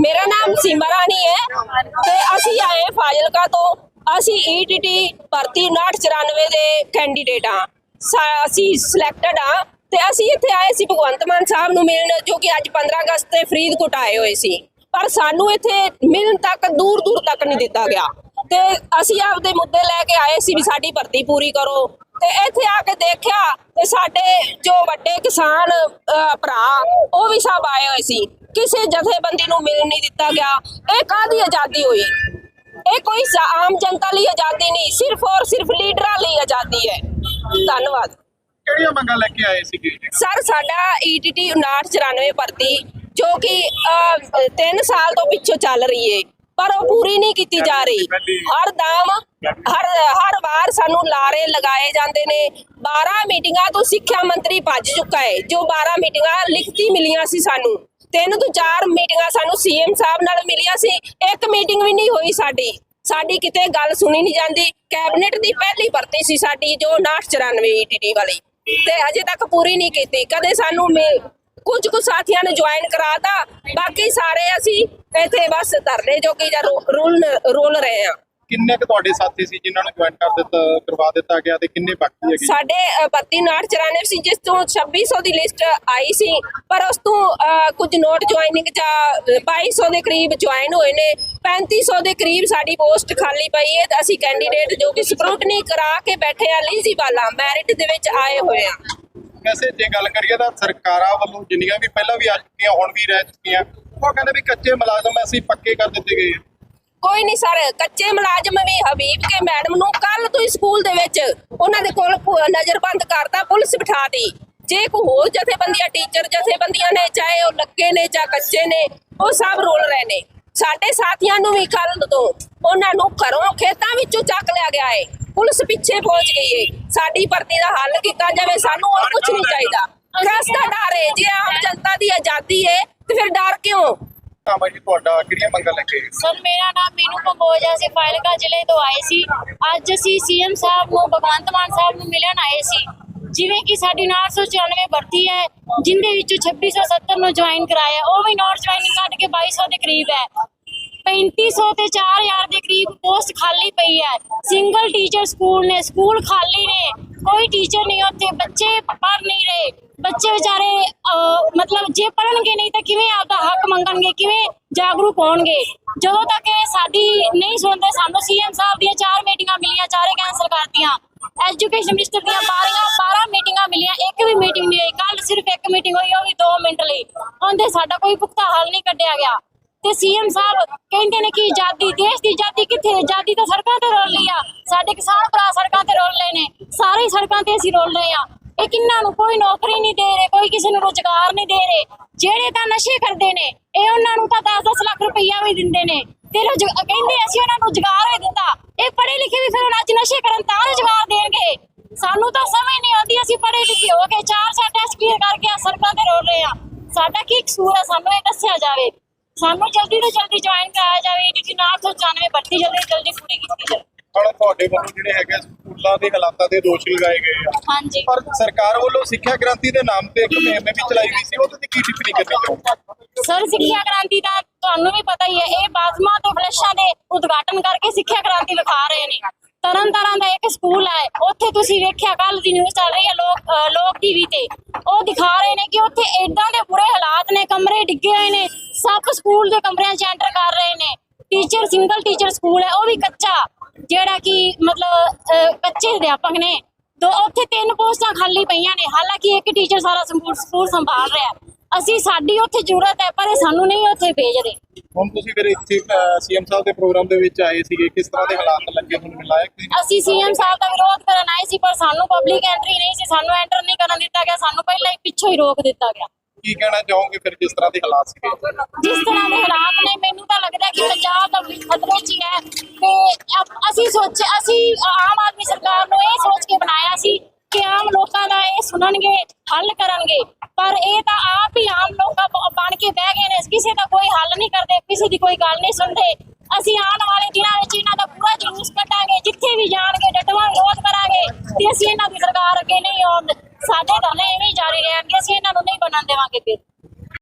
ਮੇਰਾ ਨਾਮ ਸੀਮਾ ਰਾਣੀ ਹੈ ਤੇ ਅਸੀਂ ਆਏ ਫਾਜ਼ਿਲਕਾ ਤੋਂ। ਅਸੀਂ ਈਟੀਟੀ ਭਰਤੀ 5994 ਦੇ ਕੈਂਡੀਡੇਟ ਆ ਅਸੀਂ ਸਿਲੈਕਟਡ ਆ ਤੇ ਅਸੀਂ ਇੱਥੇ ਆਏ ਸੀ ਭਗਵੰਤ ਮਾਨ ਸਾਹਿਬ ਨੂੰ ਮਿਲਣ, ਜੋ ਕਿ ਅੱਜ 15 ਅਗਸਤ ਤੇ ਫਰੀਦਕੋਟ ਆਏ ਹੋਏ ਸੀ। ਪਰ ਸਾਨੂੰ ਇੱਥੇ ਮਿਲਣ ਤੱਕ ਦੂਰ ਦੂਰ ਤੱਕ ਨਹੀਂ ਦਿੱਤਾ ਗਿਆ। ਤੇ ਅਸੀਂ ਆਪਦੇ ਮੁੱਦੇ ਲੈ ਕੇ ਆਏ ਸੀ ਵੀ ਸਾਡੀ ਭਰਤੀ ਪੂਰੀ ਕਰੋ। ਤੇ ਇੱਥੇ ਆ ਕੇ ਦੇਖਿਆ ਤੇ ਸਾਡੇ ਜੋ ਵੱਡੇ ਕਿਸਾਨ ਭਰਾ, ਉਹ ਵੀ ਸਭ ਆਏ ਹੋਏ ਸੀ। ਕਿਸੇ ਜਥੇਬੰਦੀ ਨੂੰ ਮਿਲਣ ਨਹੀਂ ਦਿੱਤਾ ਗਿਆ। ਇਹ ਕਾਦੀ ਆਜ਼ਾਦੀ ਹੋਈ? ਇਹ ਕੋਈ ਆਮ ਜਨਤਾ ਲਈ ਆਜ਼ਾਦੀ ਨਹੀਂ ਸਿਰਫ ਔਰ ਸਿਰਫ ਲੀਡਰਾਂ ਲਈ ਆਜ਼ਾਦੀ ਹੈ। ਧੰਨਵਾਦ। ਕਿਹੜੀਆਂ ਮੰਗਾਂ ਲੈ ਕੇ ਆਏ ਸੀਗੇ? ਸਰ ਸਾਡਾ E ਈਟੀਟੀ 5994 ਭਰਤੀ ਜੋ ਕਿ 3 ਸਾਲ ਤੋਂ ਪਿੱਛੋਂ ਚੱਲ ਰਹੀ ਏ ਪਰ ਉਹ ਪੂਰੀ ਨਹੀਂ ਕੀਤੀ ਜਾ ਰਹੀ। ਹਰ ਦਾਮ ਹਰ ਹਰ ਵਾਰ ਸਾਨੂੰ ਲਾਰੇ ਲਗਾਏ ਜਾਂਦੇ ਨੇ। 12 ਮੀਟਿੰਗਾਂ ਤੋਂ ਸਿੱਖਿਆ ਮੰਤਰੀ ਭੱਜ ਚੁੱਕਾ ਹੈ ਜੋ 12 ਮੀਟਿੰਗਾਂ ਲਿਖਤੀ ਮਿਲੀਆਂ ਸੀ ਸਾਨੂੰ। ਤਿੰਨ ਤੋਂ ਚਾਰ ਮੀਟਿੰਗਾਂ ਸਾਨੂੰ ਸੀਐਮ ਸਾਹਿਬ ਨਾਲ ਮਿਲੀਆਂ ਸੀ। ਇੱਕ ਮੀਟਿੰਗ ਵੀ ਨਹੀਂ ਹੋਈ ਸਾਡੀ। ਸਾਡੀ ਕਿਤੇ ਗੱਲ ਸੁਣੀ ਨਹੀਂ ਜਾਂਦੀ। ਕੈਬਨਿਟ ਦੀ ਪਹਿਲੀ ਭਰਤੀ ਸੀ ਸਾਡੀ, ਜੋ 994 ਈਟੀਟੀ ਵਾਲੀ। ਤੇ ਅਜੇ ਤੱਕ ਪੂਰੀ ਨਹੀਂ ਕੀਤੀ। ਕਦੇ ਸਾਨੂੰ ਮਿ- ਕੁਝ ਕੁ ਸਾਥੀਆਂ ਨੇ ਜੁਆਇਨ ਕਰਾਤਾ। ਬਾਕੀ ਸਾਰੇ ਅਸੀਂ ਇੱਥੇ ਬਸ ਧਰਨੇ ਜੋਗੀ ਜਾਂ ਰੋ- ਰੋਲ ਰੋਲ ਰਹੇ ਆ ਕਿੰਨੇ ਕੁ ਤੁਹਾਡੇ ਸਾਥੀ ਸੀ ਜਿਨ੍ਹਾਂ ਨੂੰ ਜੁਆਇਨ ਕਰ ਦਿੱਤਾ ਕਰਵਾ ਦਿੱਤਾ ਗਿਆ ਤੇ ਕਿੰਨੇ ਬਾਕੀ ਹੈਗੇ ਸਾਡੇ ਅ, 3294 ਸੀ ਜਿਸ ਤੋਂ 2600 ਦੀ ਲਿਸਟ ਆਈ ਸੀ ਪਰ ਉਸ ਤੋਂ ਕੁਝ ਨੋਟ ਜੁਆਇਨਿੰਗ ਜਾਂ 2200 ਦੇ ਕਰੀਬ ਜੁਆਇਨ ਹੋਏ ਨੇ 3500 ਦੇ ਕਰੀਬ ਸਾਡੀ ਪੋਸਟ ਖਾਲੀ ਪਈ ਹੈ ਅਸੀਂ ਕੈਂਡੀਡੇਟ ਜੋ ਕਿ ਸਕਰੂਟਨੀ ਕਰਾ ਕੇ ਬੈਠੇ ਆ ਲੀਜ਼ੀ ਵਾਲਾ ਮੈਰਿਟ ਦੇ ਵਿੱਚ ਆਏ ਹੋਏ ਆ ਵੈਸੇ ਜੇ ਗੱਲ ਕਰੀਏ ਤਾਂ ਸਰਕਾਰਾਂ ਵੱਲੋਂ ਜਿੰਨੀਆਂ ਵੀ ਪਹਿਲਾਂ ਵੀ ਆ ਚੁੱਕੀਆਂ ਹੁਣ ਵੀ ਰਹਿ ਚੁੱਕੀਆਂ ਉਹ ਕਹਿੰਦੇ ਵੀ ਕੱਚੇ ਮੁਲਾਜ਼ਮ ਅਸੀਂ ਪੱਕੇ ਕਰ ਦਿੱਤੇ ਗਏ ਆ। ਕੋਈ ਨਹੀਂ ਸਰ ਕੱਚੇ ਮੁਲਾਜ਼ਮ ਵੀ ਹਬੀਬ ਕੇ ਮੈਡਮ ਨੂੰ ਕੱਲ ਤੋਂ ਹੀ ਸਕੂਲ ਦੇ ਵਿੱਚ ਉਹਨਾਂ ਦੇ ਕੋਲ ਨਜ਼ਰਬੰਦ ਕਰਤਾ ਪੁਲਿਸ ਬਿਠਾਤੀ ਜੇ ਕੋਈ ਹੋਰ ਜਥੇਬੰਦੀਆਂ ਟੀਚਰ ਜਥੇਬੰਦੀਆਂ ਨੇ ਚਾਹੇ ਉਹ ਲੱਗੇ ਨੇ ਜਾਂ ਕੱਚੇ ਨੇ ਉਹ ਸਭ ਰੋਲ ਰਹੇ ਨੇ। ਸਾਡੇ ਸਾਥੀਆਂ ਨੂੰ ਵੀ ਕੱਲ ਤੋਂ ਉਹਨਾਂ ਨੂੰ ਘਰੋਂ ਖੇਤਾਂ ਵਿੱਚੋਂ ਚੱਕ ਲਿਆ ਗਿਆ ਹੈ ਪੁਲਿਸ ਪਿੱਛੇ ਪਹੁੰਚ ਗਈ ਹੈ ਸਾਡੀ ਭਰਤੀ ਦਾ ਹੱਲ ਕੀਤਾ ਜਾਵੇ ਸਾਨੂੰ ਹੋਰ ਕੁਝ ਨਹੀਂ ਚਾਹੀਦਾ। ਦਾ ਡਰ ਜੇ ਆਮ ਜਨਤਾ ਦੀ ਆਜ਼ਾਦੀ ਹੈ ਤੇ ਫਿਰ ਡਰ ਕਿਉਂ? ਤਾਂ ਬਾਈ ਜੀ ਤੁਹਾਡਾ, ਕਿਹੜੀਆਂ ਮੰਗਾਂ ਲੈ ਕੇ ਆਏ? ਸਰ, ਮੇਰਾ ਨਾਮ ਮੀਨੂ ਕੰਬੋਜ ਹੈ ਅਸੀਂ ਫਾਇਲਕਾ ਜ਼ਿਲ੍ਹੇ ਤੋਂ ਆਏ ਸੀ। ਅੱਜ ਅਸੀਂ ਸੀਐਮ ਸਾਹਿਬ ਨੂੰ, ਭਗਵੰਤ ਮਾਨ ਸਾਹਿਬ ਨੂੰ ਮਿਲਣ ਆਏ ਸੀ। ਜਿਵੇਂ ਕਿ ਸਾਡੀ 994 ਭਰਤੀ ਹੈ, ਜਿੰਦੇ ਵਿੱਚੋਂ 2670 ਨੂੰ ਜੁਆਇਨ ਕਰਾਇਆ। ਉਹ ਵੀ ਨੋਟ ਜੁਆਇਨਿੰਗ ਕੱਢ ਕੇ 2200 ਦੇ ਕਰੀਬ ਹੈ। 3500 ਤੇ 4000 ਦੇ ਕਰੀਬ ਪੋਸਟ ਖਾਲੀ ਪਈ ਹੈ। ਸਿੰਗਲ ਟੀਚਰ ਸਕੂਲ ਨੇ, ਸਕੂਲ ਖਾਲੀ ਨੇ। ਕੋਈ ਟੀਚਰ ਨਹੀਂ, ਉੱਥੇ ਬੱਚੇ ਪੜ੍ਹ ਨਹੀਂ ਰਹੇ। ਬੱਚੇ ਵਿਚਾਰੇ ਮਤਲਬ ਜੇ ਪੜਨਗੇ ਨਹੀਂ ਤਾਂ ਕਿਵੇਂ ਆਪਦਾ ਹੱਕ ਮੰਗਣਗੇ, ਕਿਵੇਂ ਜਾਗਰੂਕ ਹੋਣਗੇ? ਜਦੋਂ ਤੱਕ ਇਹ ਸਾਡੀ ਨਹੀਂ ਸੁਣਦੇ, ਸਾਨੂੰ ਸੀਐਮ ਸਾਹਿਬ ਦੀਆਂ ਚਾਰ ਮੀਟਿੰਗਾਂ ਮਿਲੀਆਂ, ਚਾਰੇ ਕੈਂਸਲ ਕਰਤੀਆਂ। ਐਜੂਕੇਸ਼ਨ ਮਿਨਿਸਟਰ ਦੀਆਂ 12 12 ਮੀਟਿੰਗਾਂ ਮਿਲੀਆਂ, ਇੱਕ ਵੀ ਮੀਟਿੰਗ ਨਹੀਂ ਹੋਈ ਕੱਲ ਸਿਰਫ ਇੱਕ ਮੀਟਿੰਗ ਹੋਈ, ਉਹ ਵੀ 2 ਮਿੰਟ ਲਈ। ਉਹਦੇ ਸਾਡਾ ਕੋਈ ਪੁਖਤਾ ਹੱਲ ਨਹੀਂ ਕੱਢਿਆ ਗਿਆ। ਤੇ ਸੀਐਮ ਸਾਹਿਬ ਕਹਿੰਦੇ ਨੇ ਕਿ ਆਜ਼ਾਦੀ, ਦੇਸ਼ ਦੀ ਆਜ਼ਾਦੀ ਕਿੱਥੇ? ਆਜ਼ਾਦੀ ਤਾਂ ਸੜਕਾਂ ਤੇ ਰੋਲ ਲਈ ਆ। ਸਾਡੇ ਕਿਸਾਨ ਭਰਾ ਸੜਕਾਂ ਤੇ ਰੋਲ ਰਹੇ ਨੇ। ਸਾਰੇ ਸੜਕਾਂ ਤੇ ਅਸੀਂ ਰੋਲ ਰਹੇ ਆ। ਇਹ ਕਿੰਨਾਂ ਨੂੰ ਕੋਈ ਨੌਕਰੀ ਨਹੀਂ ਦੇ ਰਹੇ, ਕੋਈ ਕਿਸੇ ਨੂੰ ਰੋਜ਼ਗਾਰ ਨਹੀਂ ਦੇ ਰਹੇ। ਜਿਹੜੇ ਤਾਂ ਨਸ਼ੇ ਕਰਦੇ ਨੇ, ਇਹ ਉਹਨਾਂ ਨੂੰ ਤਾਂ 10-10 ਲੱਖ ਰੁਪਈਆ ਵੀ ਦਿੰਦੇ ਨੇ। ਤੇ ਰੁਜ਼- ਕਹਿੰਦੇ ਅਸੀਂ ਉਹਨਾਂ ਨੂੰ ਰੋਜ਼ਗਾਰ ਵੀ ਦਿੱਤਾ ਇਹ ਪੜ੍ਹੇ ਲਿਖੇ ਵੀ ਫਿਰ ਅੱਜ ਨਸ਼ੇ ਕਰਨ ਤਾਂ ਰੋਜ਼ਗਾਰ ਦੇਣਗੇ। ਸਾਨੂੰ ਤਾਂ ਸਮਝ ਨਹੀਂ ਆਉਂਦੀ ਅਸੀਂ ਪੜ੍ਹੇ ਲਿਖੇ ਹੋ ਕੇ ਚਾਰ ਸਾਲ ਟੈਸਟ ਕਲੀਅਰ ਕਰਕੇ ਆ ਸੜਕਾਂ ਤੇ ਰੋਲ ਰਹੇ ਆ ਸਾਡਾ ਕੀ ਕਸੂਰ ਹੈ ਸਾਨੂੰ ਇਹ ਦੱਸਿਆ ਜਾਵੇ। ਸਾਨੂੰ ਜਲਦੀ ਤੋਂ ਜਲਦੀ ਜੁਆਇਨ ਕਰਾਇਆ ਜਾਵੇ ਕਿ 994 ਭਰਤੀ ਜਲਦੀ ਜਲਦੀ ਪੂਰੀ ਕੀਤੀ ਜਾਵੇ। ਤੁਹਾਡੇ ਵੱਲੋਂ ਜਿਹੜੇ ਹੈਗੇ ਸਕੂਲਾਂ ਦੇ ਹਾਲਾਤਾਂ ਦੇ ਦੋਸ਼ ਲਗਾਏ ਗਏ ਆ। ਹਾਂਜੀ। ਪਰ ਸਰਕਾਰ ਵੱਲੋਂ ਸਿੱਖਿਆ ਕ੍ਰਾਂਤੀ ਦੇ ਨਾਮ ਤੇ ਇੱਕ ਮੁਹਿੰਮ ਵੀ ਚਲਾਈ ਗਈ ਸੀ ਉਹਦੇ ਤੇ ਕੀ ਟਿੱਪਣੀ ਕਰਨੀ ਚਾਹੋਗੇ? ਸਰ ਸਿੱਖਿਆ ਕ੍ਰਾਂਤੀ ਦਾ ਤੁਹਾਨੂੰ ਵੀ ਪਤਾ ਹੀ ਹੈ ਇਹ ਬਾਜ਼ਮਾ ਤੇ ਫਲੈਸ਼ਾਂ ਦੇ ਉਦਘਾਟਨ ਕਰਕੇ ਸਿੱਖਿਆ ਕ੍ਰਾਂਤੀ ਵਿਖਾ ਰਹੇ ਨੇ। ਤਰਨ ਤਾਰਨ ਦਾ ਇੱਕ ਸਕੂਲ ਹੈ ਉੱਥੇ ਤੁਸੀਂ ਵੇਖਿਆ ਕੱਲ ਦੀ ਨਿਊਜ਼ ਚੱਲ ਰਹੀ ਹੈ ਲੋਕ ਲੋਕ ਟੀਵੀ ਤੇ। ਉਹ ਦਿਖਾ ਰਹੇ ਨੇ ਕਿ ਉੱਥੇ ਏਦਾਂ ਦੇ ਬੁਰੇ ਹਾਲਾਤ ਨੇ ਕਮਰੇ ਡਿੱਗੇ ਹੋਏ ਨੇ ਸੱਪ ਸਕੂਲ ਦੇ ਕਮਰਿਆਂ 'ਚ ਐਂਟਰ ਕਰ ਰਹੇ ਨੇ। ਟੀਚਰ ਸਿੰਗਲ ਟੀਚਰ ਸਕੂਲ ਹੈ ਉਹ ਵੀ ਕੱਚਾ। ਜਿਹੜਾ ਕਿ ਮਤਲਬ ਅਹ, ਕੱਚੇ ਅਧਿਆਪਕ ਨੇ ਦੋ ਉੱਥੇ ਤਿੰਨ ਪੋਸਟਾਂ ਖਾਲੀ ਪਈਆਂ ਨੇ। ਹਾਲਾਂਕਿ ਇੱਕ ਟੀਚਰ ਸਾਰਾ ਸਕੂਲ ਸਕੂਲ ਸੰਭਾਲ ਰਿਹਾ ਹੈ। ਅਸੀਂ ਸਾਡੀ ਉੱਥੇ ਜ਼ਰੂਰਤ ਹੈ ਪਰ ਇਹ ਸਾਨੂੰ ਨਹੀਂ ਉੱਥੇ ਭੇਜਦੇ। ਹੁਣ ਤੁਸੀਂ ਫਿਰ ਇੱਥੇ ਸੀਐਮ ਸਾਹਿਬ ਦੇ ਪ੍ਰੋਗਰਾਮ ਦੇ ਵਿੱਚ ਆਏ ਸੀਗੇ ਕਿਸ ਤਰ੍ਹਾਂ ਦੇ ਹਾਲਾਤ ਲੱਗੇ ਤੁਹਾਨੂੰ ਮਿਲਾਇਆ ਕਿ ਅਸੀਂ ਸੀਐਮ ਸਾਹਿਬ ਦਾ ਵਿਰੋਧ ਕਰਨ ਆਏ ਸੀ ਪਰ ਸਾਨੂੰ ਪਬਲਿਕ ਐਂਟਰੀ ਨਹੀਂ ਸੀ ਸਾਨੂੰ ਐਂਟਰ ਨਹੀਂ ਕਰਨ ਦਿੱਤਾ ਗਿਆ ਸਾਨੂੰ ਪਹਿਲਾਂ ਹੀ ਪਿੱਛੋਂ ਹੀ ਰੋਕ ਦਿੱਤਾ ਗਿਆ। ਕੀ ਕਹਿਣਾ ਚਾਹੋਗੇ ਫਿਰ ਜਿਸ ਤਰ੍ਹਾਂ ਦੇ ਹਾਲਾਤ ਸੀਗੇ? ਜਿਸ ਤਰ੍ਹਾਂ ਦੇ ਹਾਲਾਤ ਨੇ ਮੈਨੂੰ ਤਾਂ ਲੱਗਦਾ ਕਿ ਪੰਜਾਬ ਦਾ ਵੀ ਖਤਰੇ 'ਚ ਹੀ ਹੈ ਤੇ ਅਪ- ਅਸੀਂ ਸੋਚ, ਅਸੀਂ ਆਮ ਆਦਮੀ ਸਰਕਾਰ ਨੂੰ ਇਹ ਸੋਚ ਕੇ ਬਣਾਇਆ ਸੀ ਕਿ ਆਮ ਲੋਕਾਂ ਦਾ ਇਹ ਸੁਣਨਗੇ, ਹੱਲ ਕਰਨਗੇ। ਪਰ ਇਹ ਤਾਂ ਆਪ ਹੀ ਆਮ ਲੋਕਾਂ ਬਣ ਕੇ ਬਹਿ ਗਏ ਨੇ। ਕਿਸੇ ਦਾ ਕੋਈ ਹੱਲ ਨਹੀਂ ਕਰਦੇ, ਕਿਸੇ ਦੀ ਕੋਈ ਗੱਲ ਨਹੀਂ ਸੁਣਦੇ। ਅਸੀਂ ਆਉਣ ਵਾਲੇ ਦਿਨਾਂ ਵਿੱਚ ਇਹਨਾਂ ਦਾ ਪੂਰਾ ਜਲੂਸ ਕੱਢਾਂਗੇ, ਜਿੱਥੇ ਵੀ ਜਾਣਗੇ, ਡਟਵਾ ਵਿਰੋਧ ਕਰਾਂਗੇ ਤੇ ਅਸੀਂ ਇਹਨਾਂ ਦੀ ਸਰਕਾਰ ਅੱਗੇ ਨਹੀਂ ਆਉਣ। ਸਾਡੇ ਤਾਂ ਐਵੇਂ ਹੀ ਜਾਰੀ ਰਹਿਣਗੇ, ਅਸੀਂ ਇਹਨਾਂ ਨੂੰ ਨਹੀਂ ਬਣਨ ਦੇਵਾਂਗੇ ਫਿਰ।